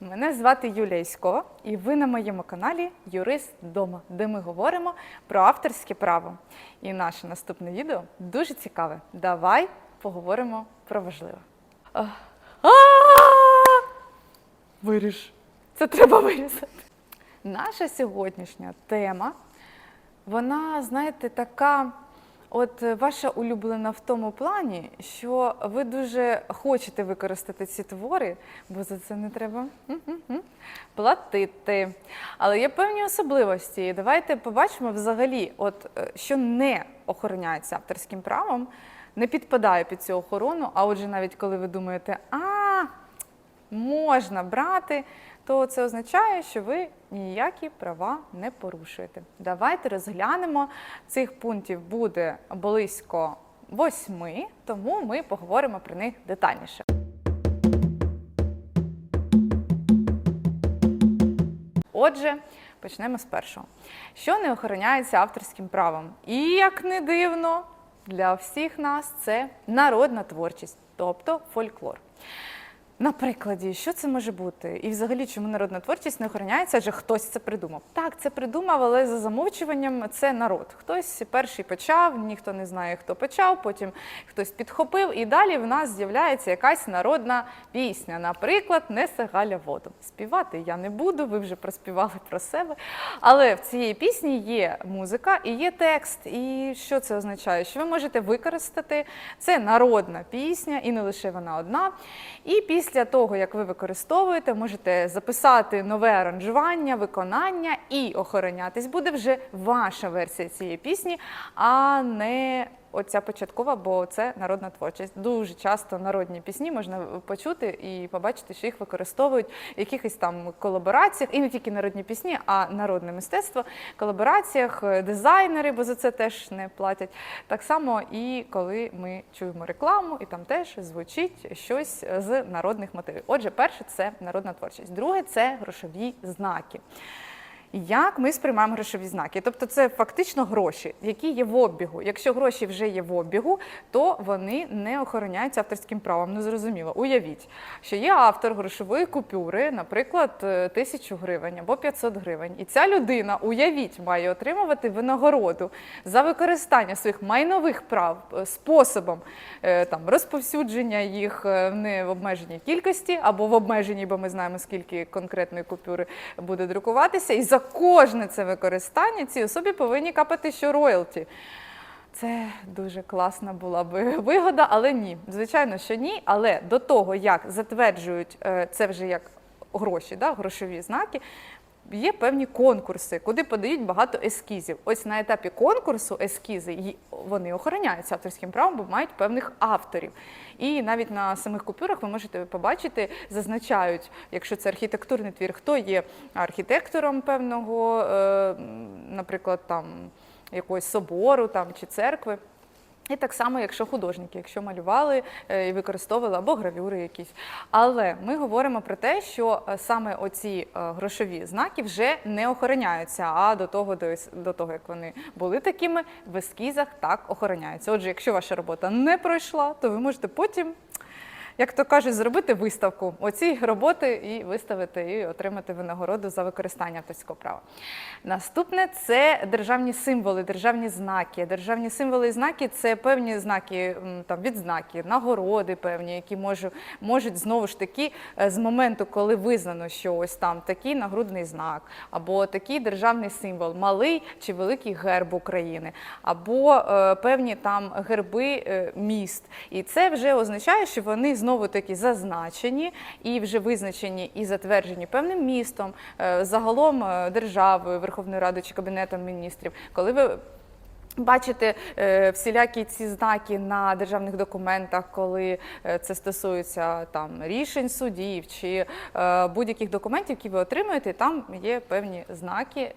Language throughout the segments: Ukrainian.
Мене звати Юлія Іськова, і ви на моєму каналі Юрист Дома, де ми говоримо про авторське право. І наше наступне відео дуже цікаве. Давай поговоримо про важливе. Виріж. Це треба вирізати. Наша сьогоднішня тема, вона, знаєте, така. От е, ваша улюблена в тому плані, що ви дуже хочете використати ці твори, бо за це не треба платити. Але є певні особливості. Давайте побачимо взагалі, от е, що не охороняється авторським правом, не підпадає під цю охорону. А отже, навіть коли ви думаєте, а можна брати, то це означає, що ви ніякі права не порушуєте. Давайте розглянемо. Цих пунктів буде близько восьми, тому ми поговоримо про них детальніше. Отже, почнемо з першого. Що не охороняється авторським правом? І як не дивно, для всіх нас це народна творчість, тобто фольклор. На прикладі, що це може бути? І взагалі, чому народна творчість не охороняється, адже хтось це придумав. Так, це придумав, але за замовчуванням це народ. Хтось перший почав, ніхто не знає, хто почав, потім хтось підхопив, і далі в нас з'являється якась народна пісня. Наприклад, «Несе Галя воду. Співати я не буду, ви вже проспівали про себе. Але в цієї пісні є музика і є текст. І що це означає? Що ви можете використати це народна пісня, і не лише вона одна. І після того, як ви використовуєте, можете записати нове аранжування, виконання і охоронятись. Буде вже ваша версія цієї пісні, а не оця початкова, бо це народна творчість. Дуже часто народні пісні можна почути і побачити, що їх використовують в якихось там колабораціях, і не тільки народні пісні, а народне мистецтво, колабораціях, е, дизайнери, бо за це теж не платять. Так само і коли ми чуємо рекламу, і там теж звучить щось з народних мотивів. Отже, перше це народна творчість. Друге це грошові знаки. Як ми сприймаємо грошові знаки? Тобто це фактично гроші, які є в обігу. Якщо гроші вже є в обігу, то вони не охороняються авторським правом. Ну зрозуміло. Уявіть, що є автор грошової купюри, наприклад, е, тисячу гривень або 500 гривень. І ця людина, уявіть, має отримувати винагороду за використання своїх майнових прав е, способом е, там розповсюдження їх е, в необмеженій кількості або в обмеженій, бо ми знаємо, скільки конкретної купюри буде друкуватися. І за кожне це використання цій особі повинні капати що роялті. Це дуже класна була би вигода, але ні. Звичайно, що ні. Але до того, як затверджують е, це вже як гроші, да, грошові знаки, є певні конкурси, куди подають багато ескізів. Ось на етапі конкурсу ескізи вони охороняються авторським правом, бо мають певних авторів. І навіть на самих купюрах ви можете побачити, зазначають, якщо це архітектурний твір, хто є архітектором певного, е, наприклад, там якогось собору там, чи церкви. І так само, якщо художники, якщо малювали е, і використовували або гравюри якісь. Але ми говоримо про те, що е, саме оці е, грошові знаки вже не охороняються, а до того, до того, як вони були такими, в ескізах так охороняються. Отже, якщо ваша робота не пройшла, то ви можете потім. Як то кажуть, зробити виставку оці роботи і виставити, і отримати винагороду за використання авторського права. Наступне це державні символи, державні знаки. Державні символи і знаки це певні знаки, там відзнаки, нагороди певні, які можу, можуть знову ж таки е, з моменту, коли визнано, що ось там такий нагрудний знак, або такий державний символ, малий чи великий герб України, або е, певні там герби е, міст. І це вже означає, що вони знову таки зазначені і вже визначені і затверджені певним містом, е, загалом е, державою, Верховною Радою чи Кабінетом міністрів. Коли ви Бачите е, всілякі ці знаки на державних документах, коли це стосується там рішень судів чи будь-яких документів, які ви отримуєте, там є певні знаки,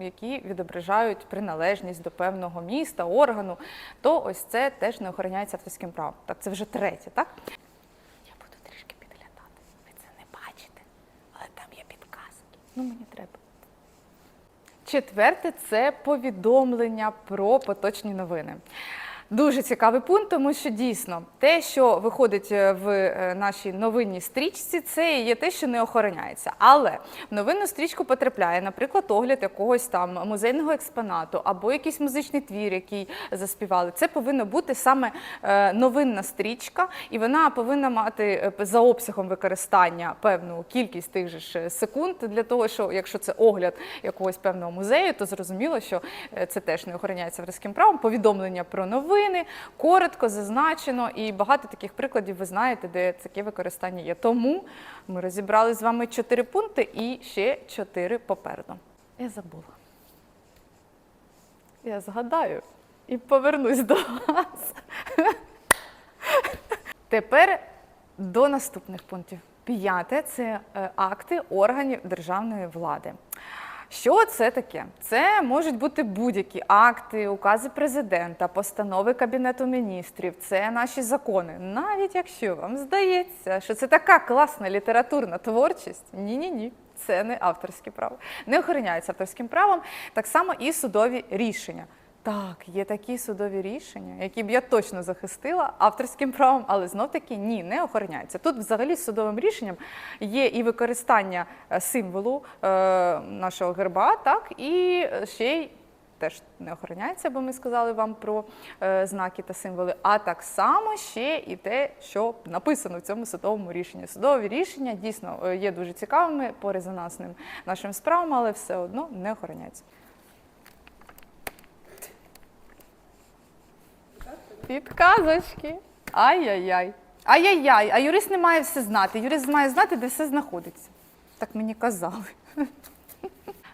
які відображають приналежність до певного міста, органу. То ось це теж не охороняється авторським правом. Так, це вже третє, так? Я буду трішки підглядати. Ви це не бачите, але там є підказки. Ну мені треба. Четверте це повідомлення про поточні новини. Дуже цікавий пункт, тому що дійсно те, що виходить е, в е, нашій новинній стрічці, це є те, що не охороняється. Але в новинну стрічку потрапляє, наприклад, огляд якогось там музейного експонату або якийсь музичний твір, який заспівали. Це повинна бути саме е, новинна стрічка, і вона повинна мати за обсягом використання певну кількість тих же секунд для того, що якщо це огляд якогось певного музею, то зрозуміло, що це теж не охороняється авторським правом. Повідомлення про новини коротко зазначено, і багато таких прикладів ви знаєте, де таке використання є. Тому ми розібрали з вами чотири пункти і ще чотири попереду. Я забула. Я згадаю і повернусь до вас. Тепер до наступних пунктів. П'яте це е, акти органів державної влади. Що це таке? Це можуть бути будь-які акти, укази президента, постанови Кабінету міністрів, це наші закони. Навіть якщо вам здається, що це така класна літературна творчість, ні-ні ні. Це не авторське право. Не охороняється авторським правом, так само і судові рішення. Так, є такі судові рішення, які б я точно захистила авторським правом, але знов таки ні, не охороняються. Тут взагалі з судовим рішенням є і використання е, символу е, нашого герба, так і ще й теж не охороняється, бо ми сказали вам про е, знаки та символи. А так само ще і те, що написано в цьому судовому рішенні. Судові рішення дійсно е, є дуже цікавими по резонансним нашим справам, але все одно не охороняються. Підказочки. Ай-яй-яй. Ай-яй-яй. А юрист не має все знати. Юрист має знати, де все знаходиться. Так мені казали.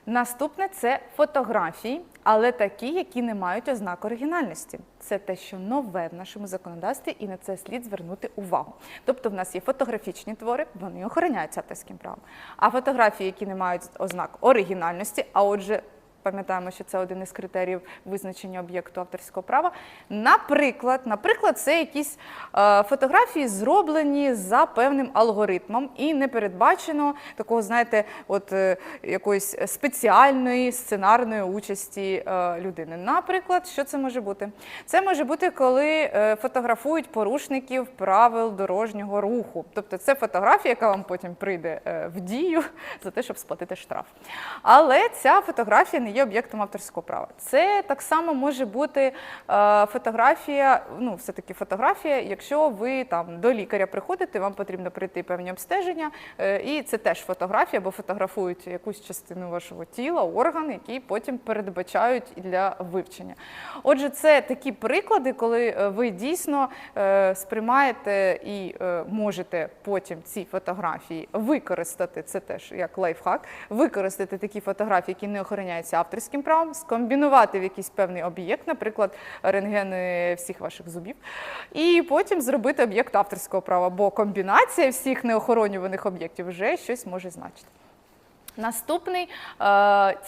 Наступне це фотографії, але такі, які не мають ознак оригінальності. Це те, що нове в нашому законодавстві, і на це слід звернути увагу. Тобто, в нас є фотографічні твори, вони охороняються авторським правом. А фотографії, які не мають ознак оригінальності, а отже, пам'ятаємо, що це один із критеріїв визначення об'єкту авторського права. Наприклад, наприклад, це якісь е, фотографії зроблені за певним алгоритмом і не передбачено такого, знаєте, от е, якоїсь спеціальної сценарної участі е, людини. Наприклад, що це може бути? Це може бути, коли е, фотографують порушників правил дорожнього руху. Тобто це фотографія, яка вам потім прийде е, в дію за те, щоб сплатити штраф. Але ця фотографія не є об'єктом авторського права. Це так само може бути е, фотографія, ну все-таки фотографія, якщо ви там до лікаря приходите, вам потрібно пройти певні обстеження, е, і це теж фотографія, бо фотографують якусь частину вашого тіла, орган, які потім передбачають для вивчення. Отже, це такі приклади, коли е, ви дійсно сприймаєте і можете потім ці фотографії використати. Це теж як лайфхак, використати такі фотографії, які не охороняються авторським правом, скомбінувати в якийсь певний об'єкт, наприклад, рентгени всіх ваших зубів, і потім зробити об'єкт авторського права, бо комбінація всіх неохоронюваних об'єктів вже щось може значити. Наступний е,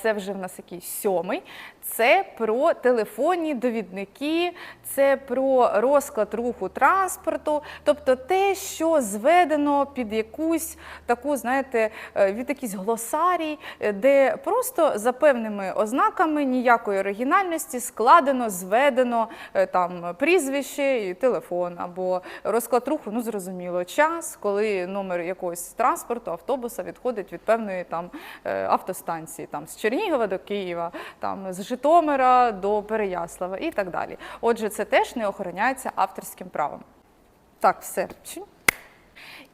це вже в нас якийсь сьомий. Це про телефонні довідники, це про розклад руху транспорту, тобто те, що зведено під якусь таку, знаєте, е, від якийсь глосарій, е, де просто за певними ознаками ніякої оригінальності складено, зведено там прізвище і телефон, або розклад руху, ну зрозуміло, час, коли номер якогось транспорту, автобуса відходить від певної там автостанції, там з Чернігова до Києва, там з Житомира до Переяслава і так далі. Отже, це теж не охороняється авторським правом. Так, все.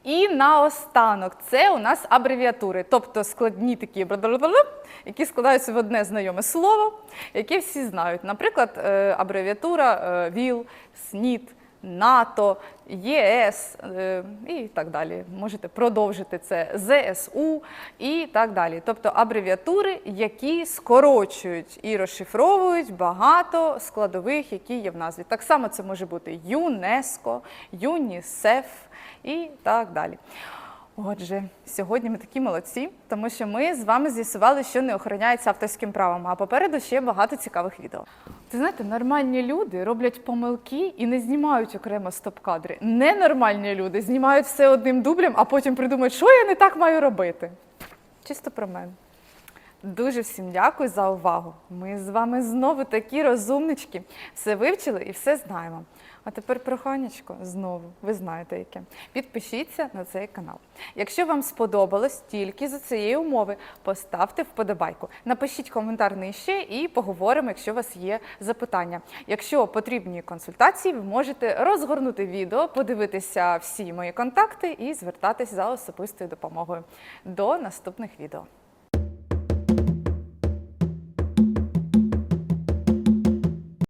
І наостанок це у нас абревіатури, тобто складні такі, які складаються в одне знайоме слово, яке всі знають. Наприклад, е, абревіатура е, ВІЛ, СНІД, НАТО, ЄС е, і так далі. Можете продовжити це ЗСУ і так далі. Тобто абревіатури, які скорочують і розшифровують багато складових, які є в назві. Так само це може бути ЮНЕСКО, ЮНІСЕФ і так далі. Отже, сьогодні ми такі молодці, тому що ми з вами з'ясували, що не охороняється авторським правом, а попереду ще багато цікавих відео. Ти знаєте, нормальні люди роблять помилки і не знімають окремо стоп-кадри. Ненормальні люди знімають все одним дублем, а потім придумають, що я не так маю робити. Чисто про мене. Дуже всім дякую за увагу. Ми з вами знову такі розумнички. Все вивчили і все знаємо. А тепер проханечко знову, ви знаєте яке. Підпишіться на цей канал. Якщо вам сподобалось тільки за цієї умови, поставте вподобайку. Напишіть коментар нижче і поговоримо, якщо у вас є запитання. Якщо потрібні консультації, ви можете розгорнути відео, подивитися всі мої контакти і звертатись за особистою допомогою. До наступних відео.